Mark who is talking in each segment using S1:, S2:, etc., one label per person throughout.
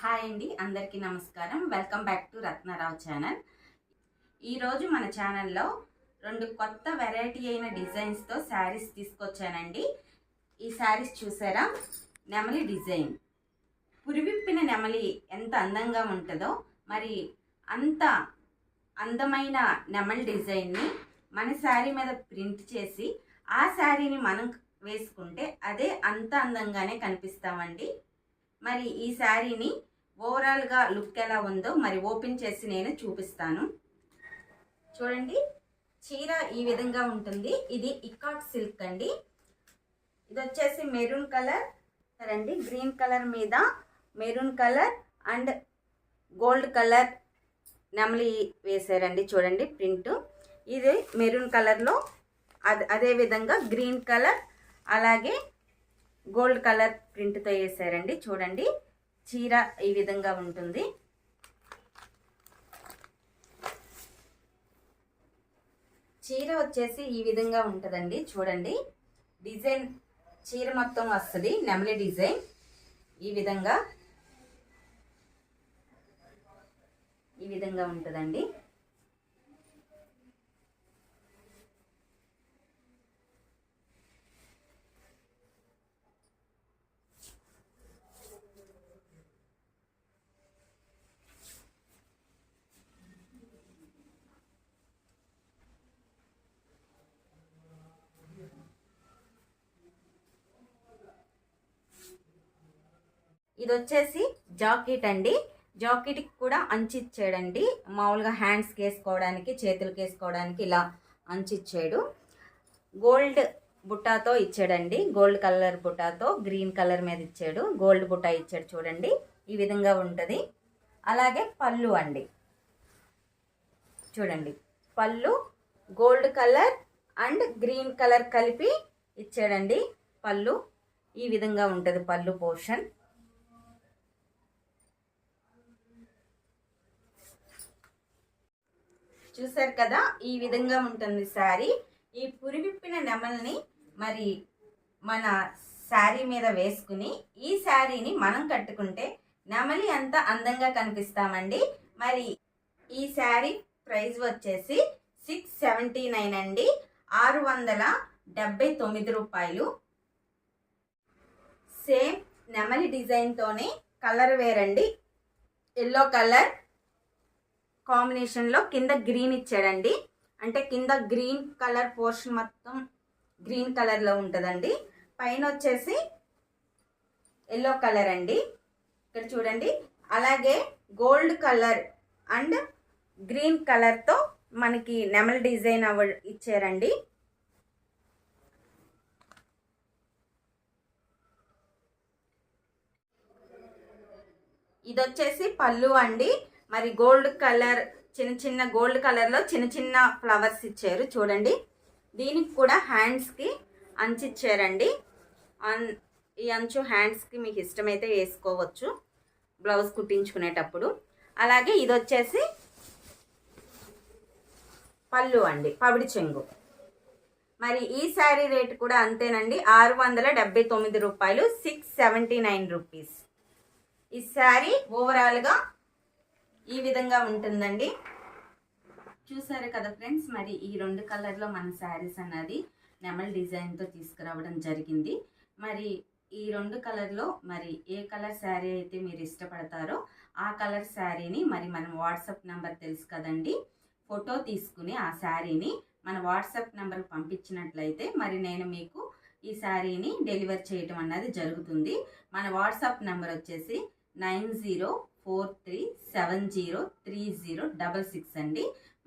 S1: Hi అండి అందరికీ నమస్కారం. Welcome back to Ratnarao channel. ఈరోజు మన ఛానల్లో రెండు కొత్త వెరైటీ అయిన డిజైన్స్తో శారీస్ తీసుకొచ్చానండి. ఈ శారీస్ చూసారా? నెమలి డిజైన్. పురివిప్పిన నెమలి ఎంత అందంగా ఉంటుందో మరి అంత అందమైన నెమలి డిజైన్ని మన శారీ మీద ప్రింట్ చేసి ఆ శారీని మనం వేసుకుంటే అదే అంత అందంగానే కనిపిస్తామండి. మరి ఈ శారీని ఓవరాల్గా లుక్ ఎలా ఉందో మరి ఓపెన్ చేసి నేను చూపిస్తాను. చూడండి చీర ఈ విధంగా ఉంటుంది. ఇది ఇకాట్ సిల్క్ అండి. ఇది వచ్చేసి మెరూన్ కలర్ అండి గ్రీన్ కలర్ మీద maroon colour and gold colour నెమలి వేసారండి చూడండి ప్రింట్ ఇది మెరూన్ కలర్లో అదే అదే విధంగా గ్రీన్ కలర్ అలాగే గోల్డ్ కలర్ ప్రింట్తో వేసారండి. చూడండి. చీర ఈ విధంగా ఉంటుంది. చీర వచ్చేసి ఈ విధంగా ఉంటుందండి. చూడండి. డిజైన్ చీర మొత్తం వస్తుంది. నెమలి డిజైన్. ఈ విధంగా ఈ విధంగా ఉంటుందండి. ఇది వచ్చేసి జాకెట్ అండి. జాకెట్కి కూడా అంచిచ్చాడండి. మామూలుగా హ్యాండ్స్కి వేసుకోవడానికి చేతులకి వేసుకోవడానికి ఇలా అంచిచ్చాడు. గోల్డ్ బుట్టాతో ఇచ్చాడండి. గోల్డ్ కలర్ బుట్టాతో గ్రీన్ కలర్ మీద ఇచ్చాడు. గోల్డ్ బుట్ట ఇచ్చాడు చూడండి. ఈ విధంగా ఉంటుంది. అలాగే పళ్ళు అండి. చూడండి. పళ్ళు gold colour and green colour కలిపి ఇచ్చాడండి పళ్ళు. ఈ విధంగా ఉంటుంది పళ్ళు పోర్షన్. చూసారు కదా? ఈ విధంగా ఉంటుంది శారీ. ఈ పురివిప్పిన నెమల్ని మరి మన శారీ మీద వేసుకుని ఈ శారీని మనం కట్టుకుంటే నెమలి అంత అందంగా కనిపిస్తామండి. మరి ఈ శారీ ప్రైస్ వచ్చేసి సిక్స్ సెవెంటీ నైన్ అండి. ఆరు వందల డెబ్బై తొమ్మిది రూపాయలు. సేమ్ నెమలి డిజైన్తోనే కలర్ వేరండి. ఎల్లో కలర్ కాంబినేషన్లో కింద గ్రీన్ ఇచ్చాడండి. అంటే కింద గ్రీన్ కలర్ పోర్షన్ మొత్తం గ్రీన్ కలర్లో ఉంటుందండి. పైన వచ్చేసి ఎల్లో కలర్ అండి. ఇక్కడ చూడండి. అలాగే గోల్డ్ కలర్ అండ్ గ్రీన్ కలర్తో మనకి నెమల్ డిజైన్ అవ ఇచ్చారండి. ఇది వచ్చేసి పళ్ళు అండి. మరి గోల్డ్ కలర్ చిన్న చిన్న గోల్డ్ కలర్లో చిన్న చిన్న ఫ్లవర్స్ ఇచ్చారు. చూడండి. దీనికి కూడా హ్యాండ్స్కి అంచు ఇచ్చారండి. అన్ ఈ అంచు హ్యాండ్స్కి మీకు ఇష్టమైతే వేసుకోవచ్చు. బ్లౌజ్ కుట్టించుకునేటప్పుడు. అలాగే ఇది వచ్చేసి పళ్ళు అండి పవిడి చెంగు. మరి ఈ శారీ రేట్ కూడా అంతేనండి. ఆరు వందల డెబ్బై తొమ్మిది రూపాయలు సిక్స్ సెవెంటీ నైన్ రూపీస్ ఈ శారీ ఓవరాల్గా ఈ విధంగా ఉంటుందండి. చూసారు కదా ఫ్రెండ్స్ మరి ఈ రెండు కలర్లో మన శారీస్ అన్నది నెమల్ డిజైన్తో తీసుకురావడం జరిగింది. మరి ఈ రెండు కలర్లో మరి ఏ కలర్ శారీ అయితే మీరు ఇష్టపడతారో ఆ కలర్ శారీని మరి మనం వాట్సాప్ నెంబర్ తెలుసు కదండి ఫోటో తీసుకుని ఆ శారీని మన వాట్సాప్ నెంబర్ పంపించినట్లయితే మరి నేను మీకు ఈ శారీని డెలివర్ చేయటం అన్నది జరుగుతుంది. మన వాట్సాప్ నెంబర్ వచ్చేసి nine zero four three seven zero three zero double six అండి.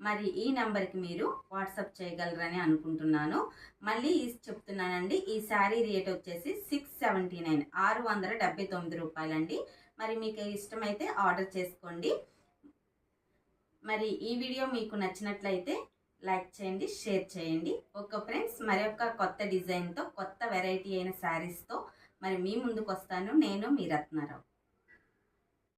S1: మరి ఈ నెంబర్కి మీరు వాట్సాప్ చేయగలరని అనుకుంటున్నాను. మళ్ళీ చెప్తున్నానండి ఈ శారీ రేట్ వచ్చేసి సిక్స్ సెవెంటీ నైన్ ఆరు వందల డెబ్బై తొమ్మిది రూపాయలండి. మరి మీకు ఇష్టమైతే ఆర్డర్ చేసుకోండి. మరి ఈ వీడియో మీకు నచ్చినట్లయితే లైక్ చేయండి షేర్ చేయండి. ఓకే ఫ్రెండ్స్ మరొక కొత్త డిజైన్తో కొత్త వెరైటీ అయిన శారీస్తో మరి మీ ముందుకు వస్తాను నేను మీ రత్నారావు.